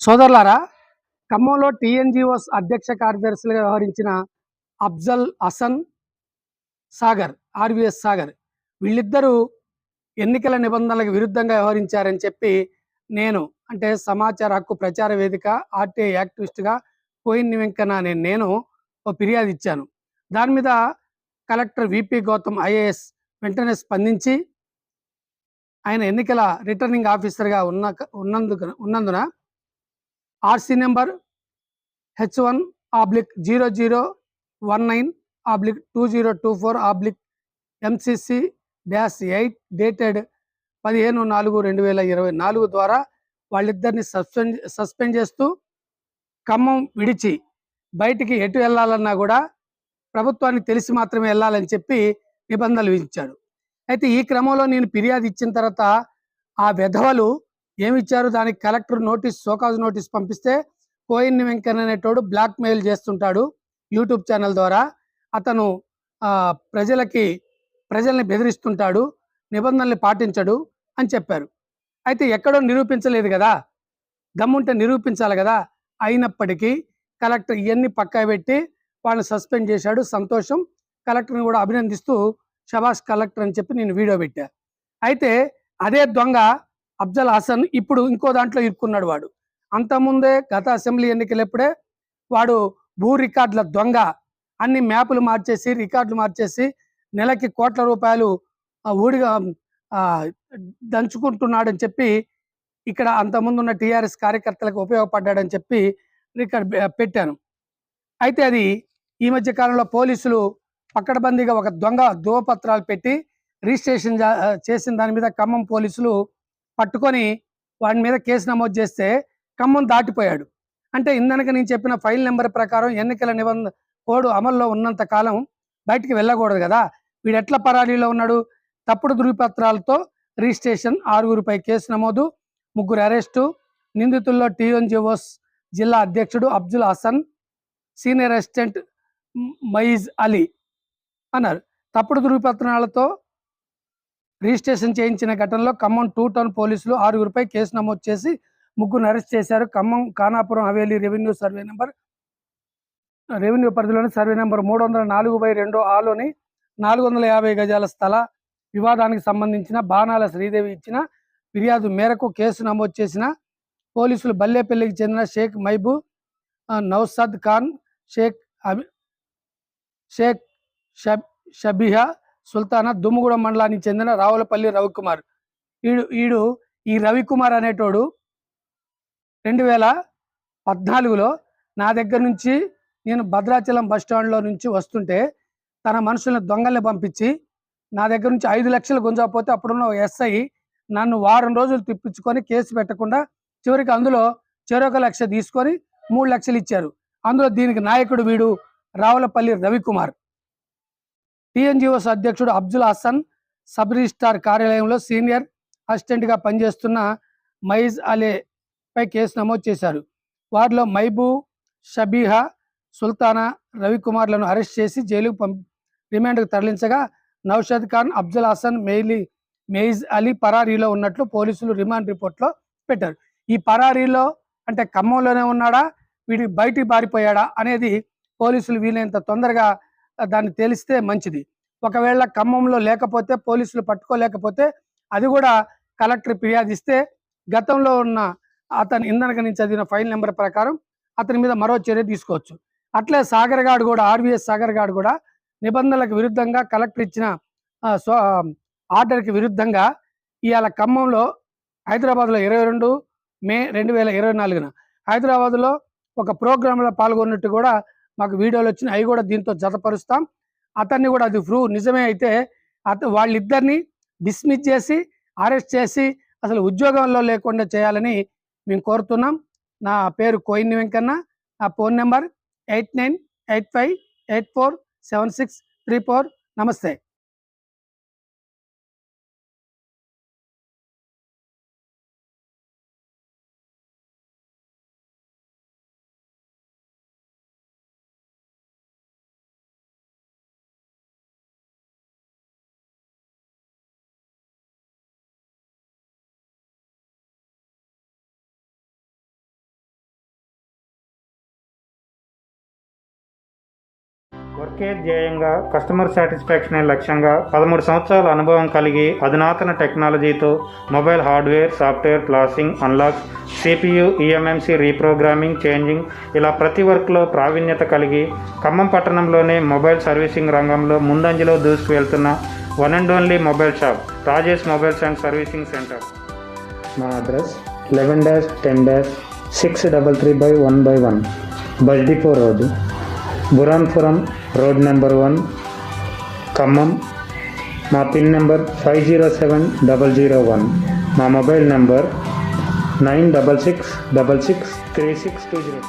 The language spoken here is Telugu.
సోదరులారా ఖమ్మంలో టీఎన్జిఓస్ అధ్యక్ష కార్యదర్శులుగా వ్యవహరించిన అఫ్జల్ హసన్ సాగర్ ఆర్వీఎస్ సాగర్ వీళ్ళిద్దరూ ఎన్నికల నిబంధనలకు విరుద్ధంగా వ్యవహరించారని చెప్పి నేను అంటే సమాచార హక్కు ప్రచార వేదిక ఆర్టీఐ యాక్టివిస్ట్గా కోయిన్ వెంకన్న అనే నేను ఓ ఫిర్యాదు ఇచ్చాను. దాని మీద కలెక్టర్ విపి గౌతమ్ ఐఏఎస్ వెంటనే స్పందించి ఆయన ఎన్నికల రిటర్నింగ్ ఆఫీసర్గా ఉన్న ఉన్నందుకు ఉన్నందున RC number H one oblique zero zero one nine oblique two zero two four oblique MCC dash eight dated పదిహేను నాలుగు రెండు వేల ఇరవై నాలుగు ద్వారా వాళ్ళిద్దరిని సస్పెండ్ సస్పెండ్ చేస్తూ ఖమ్మం విడిచి బయటికి ఎటు వెళ్ళాలన్నా కూడా ప్రభుత్వానికి తెలిసి మాత్రమే వెళ్ళాలని చెప్పి నిబంధనలు విధించాడు అయితే ఈ క్రమంలో నేను ఫిర్యాదు ఇచ్చిన తర్వాత ఆ విధవలు ఏమిచ్చారు? దానికి collector notice show cause notice పంపిస్తే కోయిన్ వెంకన్న అనేటోడు బ్లాక్ మెయిల్ చేస్తుంటాడు యూట్యూబ్ ఛానల్ ద్వారా. అతను ప్రజలకి ప్రజల్ని బెదిరిస్తుంటాడు నిబంధనలు పాటించడు అని చెప్పారు. అయితే ఎక్కడో నిరూపించలేదు కదా? దమ్ముంటే నిరూపించాలి కదా? అయినప్పటికీ కలెక్టర్ ఇవన్నీ పక్కా పెట్టి వాళ్ళని సస్పెండ్ చేశాడు. సంతోషం. కలెక్టర్ని కూడా అభినందిస్తూ షబాష్ కలెక్టర్ అని చెప్పి నేను వీడియో పెట్టా. అయితే అదే దొంగ అఫ్జల్ హసన్ ఇప్పుడు ఇంకో దాంట్లో ఇరుక్కున్నాడు వాడు. అంతకుముందే గత అసెంబ్లీ ఎన్నికలప్పుడే వాడు భూ రికార్డుల దొంగ. అన్ని మ్యాపులు మార్చేసి రికార్డులు మార్చేసి నెలకి కోట్ల రూపాయలు ఊడిగా దంచుకుంటున్నాడని చెప్పి ఇక్కడ అంతకుముందు ఉన్న టీఆర్ఎస్ కార్యకర్తలకు ఉపయోగపడ్డాడని చెప్పి రికార్డ్ పెట్టాను. అయితే అది ఈ మధ్య కాలంలో పోలీసులు పక్కడబందీగా ఒక దొంగ ధృవపత్రాలు పెట్టి రిజిస్ట్రేషన్ చేసిన దాని మీద ఖమ్మం పోలీసులు పట్టుకొని వాడి మీద కేసు నమోదు చేస్తే ఖమ్మం దాటిపోయాడు. అంటే ఇందనక నేను చెప్పిన ఫైల్ నెంబర్ ప్రకారం ఎన్నికల నిబంధన కోడ్ అమల్లో ఉన్నంత కాలం బయటికి వెళ్ళకూడదు కదా. వీడు ఎట్లా పరారీలో ఉన్నాడు? తప్పుడు ధృవపత్రాలతో రిజిస్ట్రేషన్ ఆరుగురిపై కేసు నమోదు ముగ్గురు అరెస్టు నిందితుల్లో టీఎన్జిఓస్ జిల్లా అధ్యక్షుడు అబ్దుల్ హసన్ సీనియర్ అసిస్టెంట్ మయీజ్ అలీ అన్నారు. తప్పుడు ధృవపత్రాలతో రిజిస్ట్రేషన్ చేయించిన ఘటనలో ఖమ్మం టూ టౌన్ పోలీసులు ఆరుగురిపై కేసు నమోదు చేసి ముగ్గురు అరెస్ట్ చేశారు. Khammam Khanapuram Haveli revenue survey number revenue పరిధిలోని సర్వే నెంబర్ మూడు వందల నాలుగు బై రెండు ఆలోని నాలుగు వందల యాభై గజాల స్థల వివాదానికి సంబంధించిన బాణాల శ్రీదేవి ఇచ్చిన ఫిర్యాదు మేరకు కేసు నమోదు చేసిన పోలీసులు బల్లేపల్లికి చెందిన షేక్ మైబు నౌసద్ ఖాన్ షేక్ అబి షేక్ షబ్ షబిహా సుల్తానా దుమ్ముగూడెం మండలానికి చెందిన రావులపల్లి రవికుమార్. ఈడు ఈడు ఈ రవికుమార్ అనేటోడు రెండు వేల పద్నాలుగులో నా దగ్గర నుంచి నేను భద్రాచలం బస్ స్టాండ్లో నుంచి వస్తుంటే తన మనుషులను దొంగల్ని పంపించి నా దగ్గర నుంచి ఐదు లక్షలు గుంజకపోతే అప్పుడున్న ఎస్ఐ నన్ను వారం రోజులు తిప్పించుకొని కేసు పెట్టకుండా చివరికి అందులో చెరొక లక్ష తీసుకొని మూడు లక్షలు ఇచ్చారు. అందులో దీనికి నాయకుడు వీడు రావులపల్లి రవికుమార్. పిఎన్జిఓస్ అధ్యక్షుడు అబ్దుల్ హసన్ సబ్ రిజిస్టార్ కార్యాలయంలో సీనియర్ అసిస్టెంట్గా పనిచేస్తున్న మైజ్ అలేపై కేసు నమోదు చేశారు. వారిలో మైబూ షబీహా సుల్తానా రవికుమార్లను అరెస్ట్ చేసి జైలుకు పంపి రిమాండ్కు తరలించగా నౌషద్ ఖాన్ అబ్దుల్ హసన్ మెయిలీ మెయిజ్ అలీ పరారీలో ఉన్నట్లు పోలీసులు రిమాండ్ రిపోర్ట్లో పెట్టారు. ఈ పరారీలో అంటే ఖమ్మంలోనే ఉన్నాడా? వీడి బయటికి పారిపోయాడా? అనేది పోలీసులు వీలైనంత తొందరగా దాన్ని తేలిస్తే మంచిది. ఒకవేళ ఖమ్మంలో లేకపోతే పోలీసులు పట్టుకోలేకపోతే అది కూడా కలెక్టర్ ఫిర్యాదు ఇస్తే గతంలో ఉన్న అతని ఇంధనక నుంచి చదివిన ఫైల్ నెంబర్ ప్రకారం అతని మీద మరో చర్య తీసుకోవచ్చు. అట్లే సాగర్ గాడు కూడా ఆర్వీఎస్ సాగర్ గాడు కూడా నిబంధనలకు విరుద్ధంగా కలెక్టర్ ఇచ్చిన సో ఆర్డర్కి విరుద్ధంగా ఇవాళ ఖమ్మంలో హైదరాబాద్లో ఇరవై రెండు మే రెండు వేల ఇరవై నాలుగున హైదరాబాద్లో ఒక ప్రోగ్రాంలో పాల్గొన్నట్టు కూడా మాకు వీడియోలు వచ్చినాయి అవి కూడా దీంతో జతపరుస్తాం. అతన్ని కూడా అది ప్రూవ్ నిజమే అయితే అత వాళ్ళిద్దరిని డిస్మిస్ చేసి అరెస్ట్ చేసి అసలు ఉద్యోగంలో లేకుండా చేయాలని మేము కోరుతున్నాం. నా పేరు కోయిన్ వెంకన్న నా phone number eight nine eight five eight four seven six three four. Namaste. వర్కే ధ్యేయంగా కస్టమర్ సాటిస్ఫాక్షనే లక్ష్యంగా పదమూడు సంవత్సరాల అనుభవం కలిగి అధునాతన టెక్నాలజీతో mobile hardware software క్లాసింగ్ unlock CPU EMMC reprogramming changing ఇలా ప్రతి వర్క్లో ప్రావీణ్యత కలిగి ఖమ్మం పట్టణంలోనే మొబైల్ సర్వీసింగ్ రంగంలో ముందంజలో దూసుకు వెళ్తున్న one and only mobile shop Rajesh mobiles and servicing centre మా address eleven dash ten dash six double three by one by one bus depot road Buranpuram road number one खम pin number five zero seven double zero one mobile number nine double six double six three six two zero